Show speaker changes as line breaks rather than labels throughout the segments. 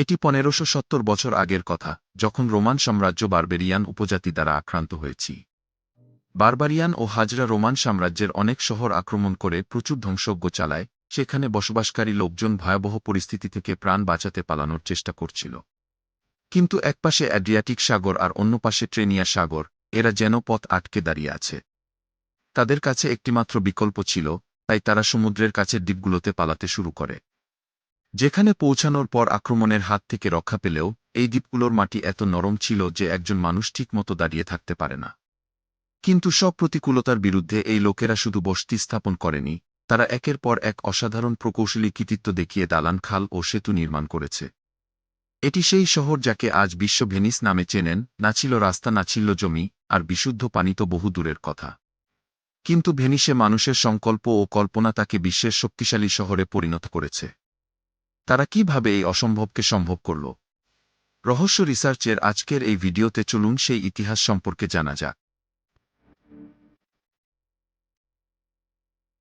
এটি পনেরোশো সত্তর বছর আগের কথা, যখন রোমান সাম্রাজ্য বারবেরিয়ান উপজাতি দ্বারা আক্রান্ত হয়েছি। বারবারিয়ান ও হাজরা রোমান সাম্রাজ্যের অনেক শহর আক্রমণ করে প্রচুর ধ্বংসজ্ঞ চালায়, সেখানে বসবাসকারী লোকজন ভয়াবহ পরিস্থিতি থেকে প্রাণ বাঁচাতে পালানোর চেষ্টা করছিল। কিন্তু একপাশে অ্যাড্রিয়াটিক সাগর আর অন্য পাশে ট্রেনিয়া সাগর, এরা যেন পথ আটকে দাঁড়িয়ে আছে। তাদের কাছে একটিমাত্র বিকল্প ছিল, তাই তারা সমুদ্রের কাছে দ্বীপগুলোতে পালাতে শুরু করে। যেখানে পৌঁছানোর পর আক্রমণের হাত থেকে রক্ষা পেলেও, এই দ্বীপগুলোর মাটি এত নরম ছিল যে একজন মানুষ ঠিকমতো দাঁড়িয়ে থাকতে পারে না। কিন্তু সব প্রতিকূলতার বিরুদ্ধে এই লোকেরা শুধু বসতি স্থাপন করেনি, তারা একের পর এক অসাধারণ প্রকৌশলী কৃতিত্ব দেখিয়ে দালান, খাল ও সেতু নির্মাণ করেছে। এটি সেই শহর যাকে আজ বিশ্ব ভেনিস নামে চেনেন, না ছিল রাস্তা, না ছিল জমি, আর বিশুদ্ধ পানি তো বহু দূরের কথা। কিন্তু ভেনিসে মানুষের সংকল্প ও কল্পনা তাকে বিশ্বের শক্তিশালী শহরে পরিণত করেছে। তারা কীভাবে এই অসম্ভবকে সম্ভব করল? রহস্য রিসার্চের আজকের এই ভিডিওতে চলুন সেই ইতিহাস সম্পর্কে জানা যাক।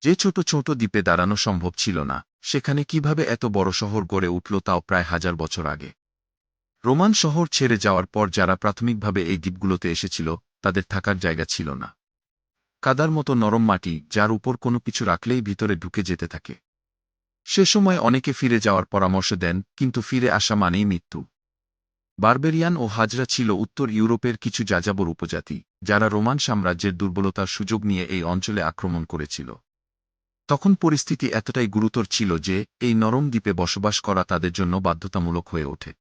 যে ছোট ছোট দ্বীপে দাঁড়ানো সম্ভব ছিল না, সেখানে কীভাবে এত বড় শহর গড়ে উঠল তাও প্রায় হাজার বছর আগে। রোমান শহর ছেড়ে যাওয়ার পর যারা প্রাথমিকভাবে এই দ্বীপগুলোতে এসেছিল, তাদের থাকার জায়গা ছিল না। কাদার মতো নরম মাটি, যার উপর কোনো কিছু রাখলেই ভিতরে ঢুকে যেতে থাকে। সে সময় অনেকে ফিরে যাওয়ার পরামর্শ দেন, কিন্তু ফিরে আসা মানেই মৃত্যু। বার্বেরিয়ান ও হাজরা ছিল উত্তর ইউরোপের কিছু যাযাবর উপজাতি, যারা রোমান সাম্রাজ্যের দুর্বলতার সুযোগ নিয়ে এই অঞ্চলে আক্রমণ করেছিল। তখন পরিস্থিতি এতটাই গুরুতর ছিল যে, এই নরম দ্বীপে বসবাস করা তাদের জন্য বাধ্যতামূলক হয়ে ওঠে।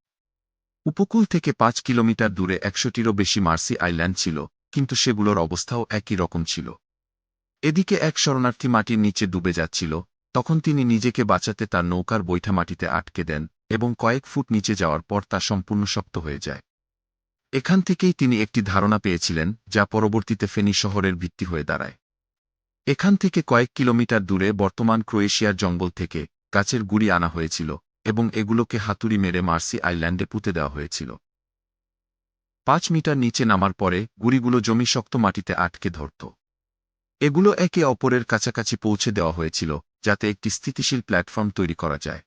উপকূল থেকে পাঁচ কিলোমিটার দূরে একশোটিরও বেশি মার্সি আইল্যান্ড ছিল, কিন্তু সেগুলোর অবস্থাও একই রকম ছিল। এদিকে এক শরণার্থী মাটির নিচে ডুবে যাচ্ছিল তখন তিনি নিজেকে বাঁচাতে তার নৌকার বৈঠা মাটিতে আটকে দেন এবং কয়েক ফুট নিচে যাওয়ার পর তা সম্পূর্ণ শক্ত হয়ে যায়। এখান থেকেই তিনি একটি ধারণা পেয়েছিলেন, যা পরবর্তীতে ফেনী শহরের ভিত্তি হয়ে দাঁড়ায়। এখান থেকে কয়েক কিলোমিটার দূরে বর্তমান ক্রোয়েশিয়ার জঙ্গল থেকে গাছের গুড়ি আনা হয়েছিল এবং এগুলোকে হাতুড়ি মেরে মার্সি আইল্যান্ডে পুঁতে দেওয়া হয়েছিল। পাঁচ মিটার নিচে নামার পরে গুড়িগুলো জমি শক্ত মাটিতে আটকে ধরত। এগুলো একে অপরের কাছাকাছি পৌঁছে দেওয়া হয়েছিল যাতে একটি স্থিতিশীল প্ল্যাটফর্ম তৈরি করা যায়।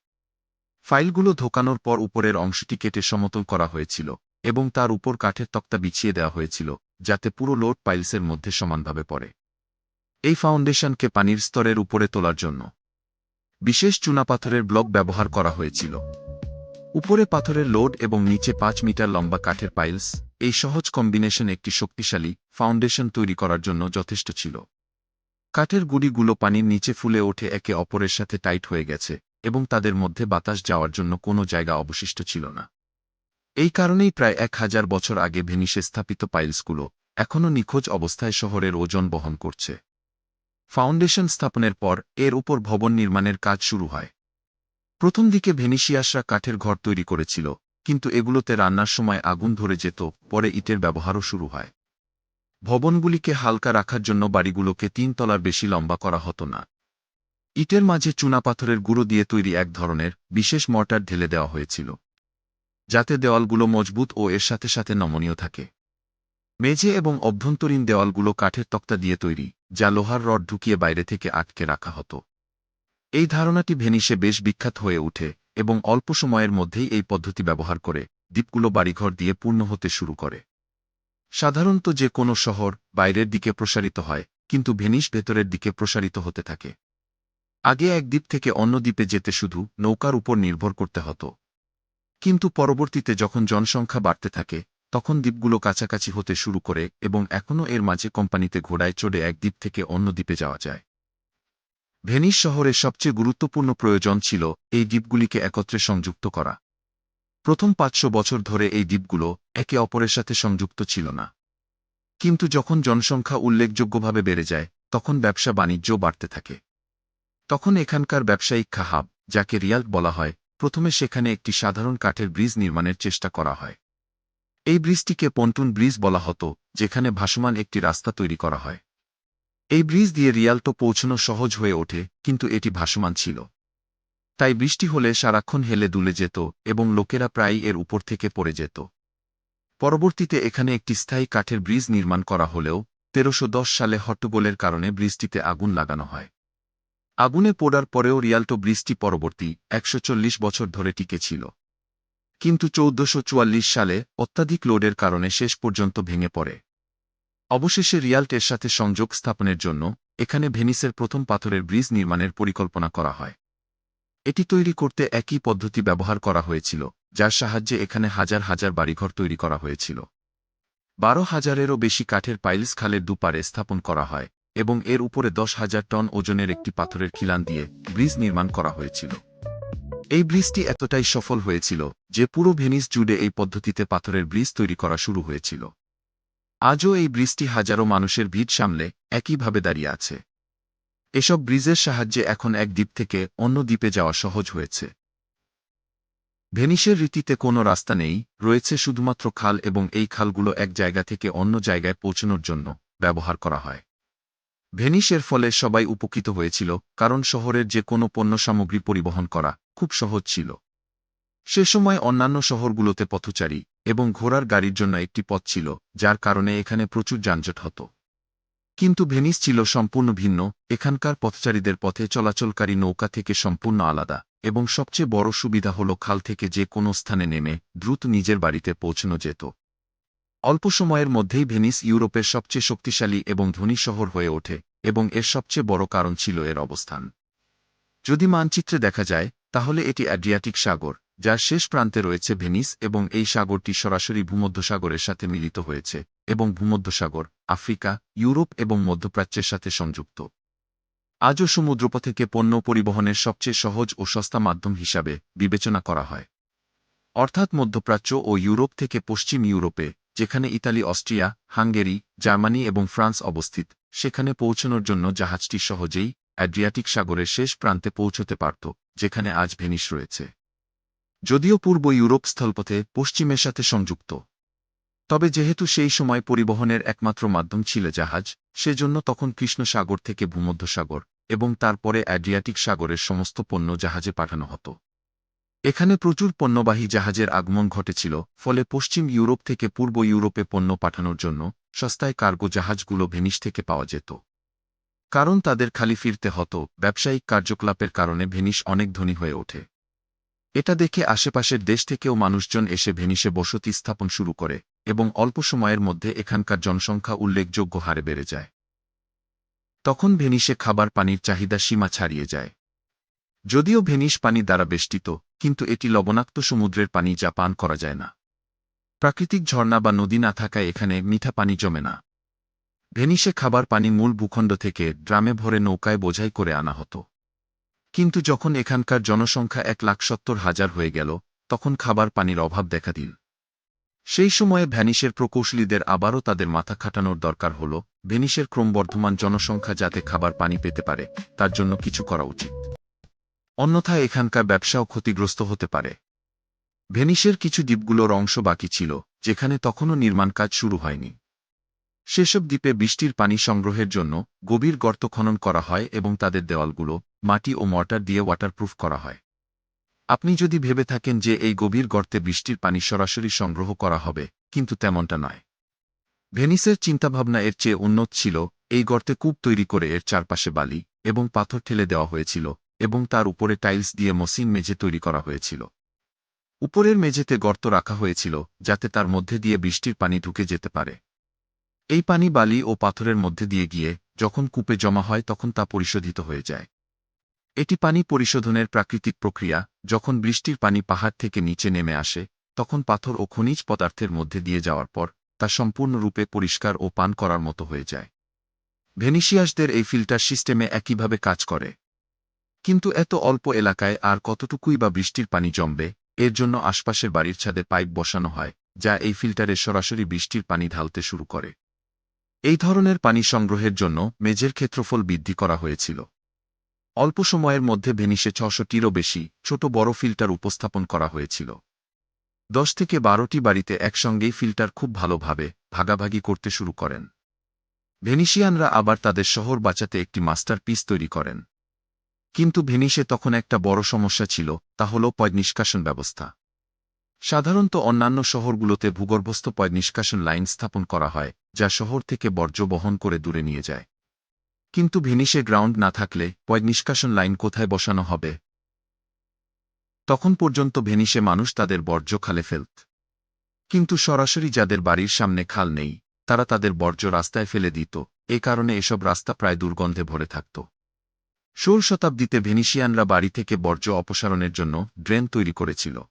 ফাইলগুলো ধোকানোর পর উপরের অংশটি কেটে সমতল করা হয়েছিল এবং তার উপর কাঠের তক্তা বিছিয়ে দেওয়া হয়েছিল, যাতে পুরো লোড পাইলসের মধ্যে সমানভাবে পড়ে। এই ফাউন্ডেশনকে পানির স্তরের উপরে তোলার জন্য বিশেষ চুনাপাথরের ব্লক ব্যবহার করা হয়েছিল। উপরে পাথরের লোড এবং নিচে পাঁচ মিটার লম্বা কাঠের পাইলস, এই সহজ কম্বিনেশন একটি শক্তিশালী ফাউন্ডেশন তৈরি করার জন্য যথেষ্ট ছিল। কাঠের গুড়িগুলো পানির নিচে ফুলে ওঠে একে অপরের সাথে টাইট হয়ে গেছে, এবং তাদের মধ্যে বাতাস যাওয়ার জন্য কোনো জায়গা অবশিষ্ট ছিল না। এই কারণেই প্রায় এক হাজার বছর আগে ভেনিসে স্থাপিত পাইলসগুলো এখনও নিখোঁজ অবস্থায় শহরের ওজন বহন করছে। ফাউন্ডেশন স্থাপনের পর এর উপর ভবন নির্মাণের কাজ শুরু হয়। প্রথম দিকে ভেনিসিয়াসরা কাঠের ঘর তৈরি করেছিল, কিন্তু এগুলোতে রান্নার সময় আগুন ধরে যেত, পরে ইটের ব্যবহারও শুরু হয়। ভবনগুলিকে হালকা রাখার জন্য বাড়িগুলোকে তিন তলার বেশি লম্বা করা হতো না। ইটের মাঝে চুনাপাথরের গুঁড়ো দিয়ে তৈরি এক ধরনের, বিশেষ মর্টার ঢেলে দেওয়া হয়েছিল। যাতে দেওয়ালগুলো মজবুত ও এর সাথে সাথে নমনীয় থাকে। মেঝে এবং অভ্যন্তরীণ দেওয়ালগুলো কাঠের তক্তা দিয়ে তৈরি, যা লোহার রড ঢুকিয়ে বাইরে থেকে আটকে রাখা হতো। এই ধারণাটি ভেনিসে বেশ বিখ্যাত হয়ে ওঠে এবং অল্প সময়ের মধ্যেই এই পদ্ধতি ব্যবহার করে দ্বীপগুলো বাড়িঘর দিয়ে পূর্ণ হতে শুরু করে। সাধারণত যে কোনো শহর বাইরের দিকে প্রসারিত হয়, কিন্তু ভেনিস ভেতরের দিকে প্রসারিত হতে থাকে। আগে এক দ্বীপ থেকে অন্য দ্বীপে যেতে শুধু নৌকার উপর নির্ভর করতে হতো। কিন্তু পরবর্তীতে যখন জনসংখ্যা বাড়তে থাকে, তখন দ্বীপগুলো কাছাকাছি হতে শুরু করে এবং এখনও এর মাঝে কোম্পানিতে ঘোড়ায় চড়ে এক দ্বীপ থেকে অন্য দ্বীপে যাওয়া যায়। ভেনিস শহরের সবচেয়ে গুরুত্বপূর্ণ প্রয়োজন ছিল এই দ্বীপগুলিকে একত্রে সংযুক্ত করা। প্রথম পাঁচশো বছর ধরে এই দ্বীপগুলো একে অপরের সাথে সংযুক্ত ছিল না। কিন্তু যখন জনসংখ্যা উল্লেখযোগ্যভাবে বেড়ে যায়, তখন ব্যবসা বাণিজ্য বাড়তে থাকে। তখন এখানকার ব্যবসায়িক খাহাব, যাকে রিয়াল বলা হয়, প্রথমে সেখানে একটি সাধারণ কাঠের ব্রিজ নির্মাণের চেষ্টা করা হয়। এই ব্রিজটিকে পন্টুন ব্রিজ বলা হতো, যেখানে ভাসমান একটি রাস্তা তৈরি করা হয়। এই ব্রিজ দিয়ে রিয়াল্টো পৌঁছানো সহজ হয়ে ওঠে, কিন্তু এটি ভাসমান ছিল। তাই বৃষ্টি হলে সারাক্ষণ হেলে দুলে যেত এবং লোকেরা প্রায়ই এর উপর থেকে পড়ে যেত। পরবর্তীতে এখানে একটি স্থায়ী কাঠের ব্রিজ নির্মাণ করা হলেও তেরোশো সালে হট্টগোলের কারণে ব্রিজটিতে আগুন লাগানো হয়। আগুনে পোড়ার পরেও রিয়াল্টো ব্রিজটি পরবর্তী একশো চল্লিশ বছর ধরে টিকে ছিল। কিন্তু চৌদ্দশো সালে অত্যাধিক লোডের কারণে শেষ পর্যন্ত ভেঙে পড়ে। অবশেষে রিয়াল্টের সাথে সংযোগ স্থাপনের জন্য এখানে ভেনিসের প্রথম পাথরের ব্রিজ নির্মাণের পরিকল্পনা করা হয়। এটি তৈরি করতে একই পদ্ধতি ব্যবহার করা হয়েছিল, যার সাহায্যে এখানে হাজার হাজার বাড়িঘর তৈরি করা হয়েছিল। বারো হাজারেরও বেশি কাঠের পাইলস খালের দুপারে স্থাপন করা হয়, এবং এর উপরে দশ হাজার টন ওজনের একটি পাথরের খিলান দিয়ে ব্রিজ নির্মাণ করা হয়েছিল। এই ব্রিজটি এতটাই সফল হয়েছিল যে পুরো ভেনিস জুড়ে এই পদ্ধতিতে পাথরের ব্রিজ তৈরি করা শুরু হয়েছিল। আজও এই ব্রিজটি হাজারো মানুষের ভিড় সামলে একইভাবে দাঁড়িয়ে আছে। এসব ব্রিজের সাহায্যে এখন এক দ্বীপ থেকে অন্য দ্বীপে যাওয়া সহজ হয়েছে। ভেনিসের রীতিতে কোনো রাস্তা নেই, রয়েছে শুধুমাত্র খাল এবং এই খালগুলো এক জায়গা থেকে অন্য জায়গায় পৌঁছানোর জন্য ব্যবহার করা হয়। ভেনিসের ফলে সবাই উপকৃত হয়েছিল, কারণ শহরের যে কোনো পণ্য সামগ্রী পরিবহন করা খুব সহজ ছিল। সে সময় অন্যান্য শহরগুলোতে পথচারী এবং ঘোড়ার গাড়ির জন্য একটি পথ ছিল, যার কারণে এখানে প্রচুর যানজট হতো। কিন্তু ভেনিস ছিল সম্পূর্ণ ভিন্ন, এখানকার পথচারীদের পথে চলাচলকারী নৌকা থেকে সম্পূর্ণ আলাদা, এবং সবচেয়ে বড় সুবিধা হল খাল থেকে যে কোনো স্থানে নেমে দ্রুত নিজের বাড়িতে পৌঁছানো যেত। অল্প সময়ের মধ্যেই ভেনিস ইউরোপের সবচেয়ে শক্তিশালী এবং ধনী শহর হয়ে ওঠে, এবং এর সবচেয়ে বড় কারণ ছিল এর অবস্থান। যদি মানচিত্রে দেখা যায়, তাহলে এটি অ্যাড্রিয়াটিক সাগর, যার শেষ প্রান্তে রয়েছে ভেনিস এবং এই সাগরটি সরাসরি ভূমধ্যসাগরের সাথে মিলিত হয়েছে। এবং ভূমধ্যসাগর, আফ্রিকা, ইউরোপ এবং মধ্যপ্রাচ্যের সাথে সংযুক্ত। আজও সমুদ্রপথেকে পণ্য পরিবহনের সবচেয়ে সহজ ও সস্তা মাধ্যম হিসাবে বিবেচনা করা হয়। অর্থাৎ মধ্যপ্রাচ্য ও ইউরোপ থেকে পশ্চিম ইউরোপে, যেখানে ইতালি, অস্ট্রিয়া, হাঙ্গেরি, জার্মানি এবং ফ্রান্স অবস্থিত, সেখানে পৌঁছানোর জন্য জাহাজটি সহজেই অ্যাড্রিয়াটিক সাগরের শেষ প্রান্তে পৌঁছতে পারত, যেখানে আজ ভেনিস রয়েছে। যদিও পূর্ব ইউরোপ স্থলপথে পশ্চিমের সাথে সংযুক্ত তবে যেহেতু সেই সময় পরিবহনের একমাত্র মাধ্যম ছিল জাহাজ, সেজন্য তখন কৃষ্ণ সাগর থেকে ভূমধ্যসাগর এবং তারপরে অ্যাড্রিয়াটিক সাগরের সমস্ত পণ্য জাহাজে পাঠানো হতো। এখানে প্রচুর পণ্যবাহী জাহাজের আগমন ঘটেছিল, ফলে পশ্চিম ইউরোপ থেকে পূর্ব ইউরোপে পণ্য পাঠানোর জন্য সস্তায় কার্গো জাহাজগুলো ভেনিস থেকে পাওয়া যেত। কারণ তাদের খালি ফিরতে হতো, ব্যবসায়িক কার্যকলাপের কারণে ভেনিস অনেক ধনী হয়ে ওঠে। এটা দেখে আশেপাশের দেশ থেকেও মানুষজন এসে ভেনিসে বসতি স্থাপন শুরু করে এবং অল্প সময়ের মধ্যে এখানকার জনসংখ্যা উল্লেখযোগ্য হারে বেড়ে যায়। তখন ভেনিসে খাবার পানির চাহিদা সীমা ছাড়িয়ে যায়। যদিও ভেনিস পানি দ্বারা বেষ্টিত, কিন্তু এটি লবণাক্ত সমুদ্রের পানি যা পান করা যায় না। প্রাকৃতিক ঝর্ণা বা নদী না থাকায় এখানে মিঠা পানি জমে না। ভেনিসে খাবার পানি মূল ভূখণ্ড থেকে ড্রামে ভরে নৌকায় বোঝাই করে আনা হতো। কিন্তু যখন এখানকার জনসংখ্যা এক লাখ সত্তর হাজার হয়ে গেল, তখন খাবার পানির অভাব দেখা দিল। সেই সময়ে ভ্যানিসের প্রকৌশলীদের আবারও তাদের মাথা খাটানোর দরকার হল ভেনিসের ক্রমবর্ধমান জনসংখ্যা যাতে খাবার পানি পেতে পারে, তার জন্য কিছু করা উচিত। অন্যথায় এখানকার ব্যবসাও ক্ষতিগ্রস্ত হতে পারে। ভেনিসের কিছু দ্বীপগুলোর অংশ বাকি ছিল, যেখানে তখনও নির্মাণ কাজ শুরু হয়নি। সেসব দ্বীপে বৃষ্টির পানি সংগ্রহের জন্য গভীর গর্ত খনন করা হয় এবং তাদের দেওয়ালগুলো, মাটি ও মর্টার দিয়ে ওয়াটারপ্রুফ করা হয়। আপনি যদি ভেবে থাকেন যে এই গভীর গর্তে বৃষ্টির পানি সরাসরি সংগ্রহ করা হবে, কিন্তু তেমনটা নয়। ভেনিসের চিন্তাভাবনা এর চেয়ে উন্নত ছিল, এই গর্তে কূপ তৈরি করে এর চারপাশে বালি এবং পাথর ঠেলে দেওয়া হয়েছিল এবং তার উপরে টাইলস দিয়ে মসিন মেঝে তৈরি করা হয়েছিল। উপরের মেঝেতে গর্ত রাখা হয়েছিল, যাতে তার মধ্যে দিয়ে বৃষ্টির পানি ঢুকে যেতে পারে। এই পানি বালি ও পাথরের মধ্যে দিয়ে গিয়ে যখন কূপে জমা হয় তখন তা পরিশোধিত হয়ে যায়। এটি পানি পরিশোধনের প্রাকৃতিক প্রক্রিয়া, যখন বৃষ্টির পানি পাহাড় থেকে নিচে নেমে আসে, তখন পাথর ও খনিজ পদার্থের মধ্যে দিয়ে যাওয়ার পর তা সম্পূর্ণরূপে পরিষ্কার ও পান করার মতো হয়ে যায়। ভেনিসিয়াসদের এই ফিল্টার সিস্টেমে একইভাবে কাজ করে। কিন্তু এত অল্প এলাকায় আর কতটুকুই বা বৃষ্টির পানি জমবে, এর জন্য আশপাশের বাড়ির ছাদে পাইপ বসানো হয়, যা এই ফিল্টারে সরাসরি বৃষ্টির পানি ঢালতে শুরু করে। এই ধরনের পানি সংগ্রহের জন্য মেঝের ক্ষেত্রফল বৃদ্ধি করা হয়েছিল। অল্প সময়ের মধ্যে ভেনিসে ছশোটিরও বেশি ছোট বড় ফিল্টার উপস্থাপন করা হয়েছিল। দশ থেকে বারোটি বাড়িতে একসঙ্গেই ফিল্টার খুব ভালোভাবে ভাগাভাগি করতে শুরু করেন। ভেনিসিয়ানরা আবার তাদের শহর বাঁচাতে একটি মাস্টার পিস তৈরি করেন। কিন্তু ভেনিসে তখন একটা বড় সমস্যা ছিল, তা হল পয় নিষ্কাশন ব্যবস্থা। সাধারণত অন্যান্য শহরগুলোতে ভূগর্ভস্থ পয় নিষ্কাশন লাইন স্থাপন করা হয়, যা শহর থেকে বর্জ্য বহন করে দূরে নিয়ে যায়। কিন্তু ভেনিসে গ্রাউন্ড না থাকলে পয় নিষ্কাশন লাইন কোথায় বসানো হবে? তখন পর্যন্ত ভেনিসে মানুষ তাদের বর্জ্য খালে ফেলত। কিন্তু সরাসরি যাদের বাড়ির সামনে খাল নেই, তারা তাদের বর্জ্য রাস্তায় ফেলে দিত, এ কারণে এসব রাস্তা প্রায় দুর্গন্ধে ভরে থাকত। ষোল শতাব্দীতে ভেনিসিয়ানরা বাড়ি থেকে বর্জ্য অপসারণের জন্য ড্রেন তৈরি করেছিল।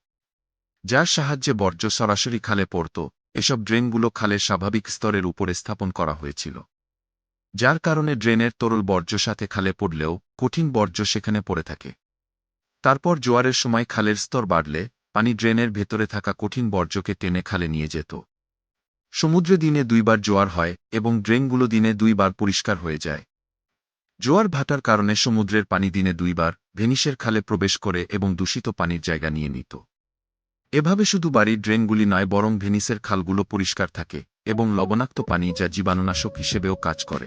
যার সাহায্যে বর্জ্য সরাসরি খালে পড়ত, এসব ড্রেনগুলো খালের স্বাভাবিক স্তরের উপরে স্থাপন করা হয়েছিল। যার কারণে ড্রেনের তরল বর্জ্য সাথে খালে পড়লেও কঠিন বর্জ্য সেখানে পড়ে থাকে। তারপর জোয়ারের সময় খালের স্তর বাড়লে পানি ড্রেনের ভেতরে থাকা কঠিন বর্জ্যকে টেনে খালে নিয়ে যেত। সমুদ্রে দিনে দুইবার জোয়ার হয় এবং ড্রেনগুলো দিনে দুইবার পরিষ্কার হয়ে যায়। জোয়ার ভাটার কারণে সমুদ্রের পানি দিনে দুইবার, ভেনিসের খালে প্রবেশ করে এবং দূষিত পানির জায়গা নিয়ে নিত। এভাবে শুধু বাড়ির ড্রেনগুলি নয়, বরং ভেনিসের খালগুলো পরিষ্কার থাকে এবং লবণাক্ত পানি যা জীবাণুনাশক হিসেবেও কাজ করে।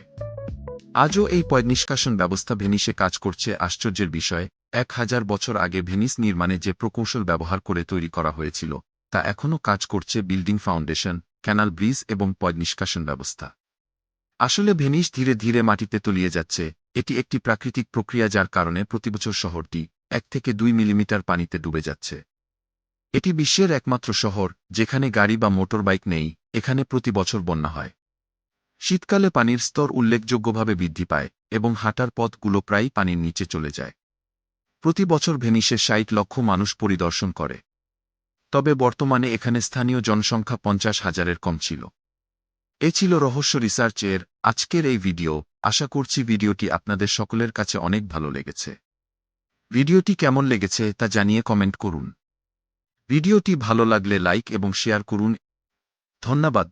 আজও এই পয়নিষ্কাশন ব্যবস্থা ভেনিসে কাজ করছে। আশ্চর্যের বিষয়, এক হাজার বছর আগে ভেনিস নির্মাণে যে প্রকৌশল ব্যবহার করে তৈরি করা হয়েছিল, তা এখনও কাজ করছে বিল্ডিং ফাউন্ডেশন, ক্যানাল ব্রিজ এবং পয়নিষ্কাশন ব্যবস্থা। আসলে ভেনিস ধীরে ধীরে মাটিতে তলিয়ে যাচ্ছে। এটি একটি প্রাকৃতিক প্রক্রিয়া যার কারণে প্রতিবছর শহরটি এক থেকে দুই মিলিমিটার পানিতে ডুবে যাচ্ছে। এটি বিশ্বের একমাত্র শহর, যেখানে গাড়ি বা মোটরবাইক নেই, এখানে প্রতি বছর বন্যা হয়। শীতকালে পানির স্তর উল্লেখযোগ্যভাবে বৃদ্ধি পায়, এবং হাঁটার পথগুলো প্রায়ই পানির নিচে চলে যায়। প্রতি বছর ভেনিসে ষাট লক্ষ মানুষ পরিদর্শন করে। তবে বর্তমানে এখানে স্থানীয় জনসংখ্যা পঞ্চাশ হাজারের কম ছিল। এ ছিল রহস্য রিসার্চ এর আজকের এই ভিডিও। আশা করছি ভিডিওটি আপনাদের সকলের কাছে অনেক ভালো লেগেছে। ভিডিওটি কেমন লেগেছে তা জানিয়ে কমেন্ট করুন। ভিডিওটি ভালো লাগলে লাইক এবং শেয়ার করুন। ধন্যবাদ।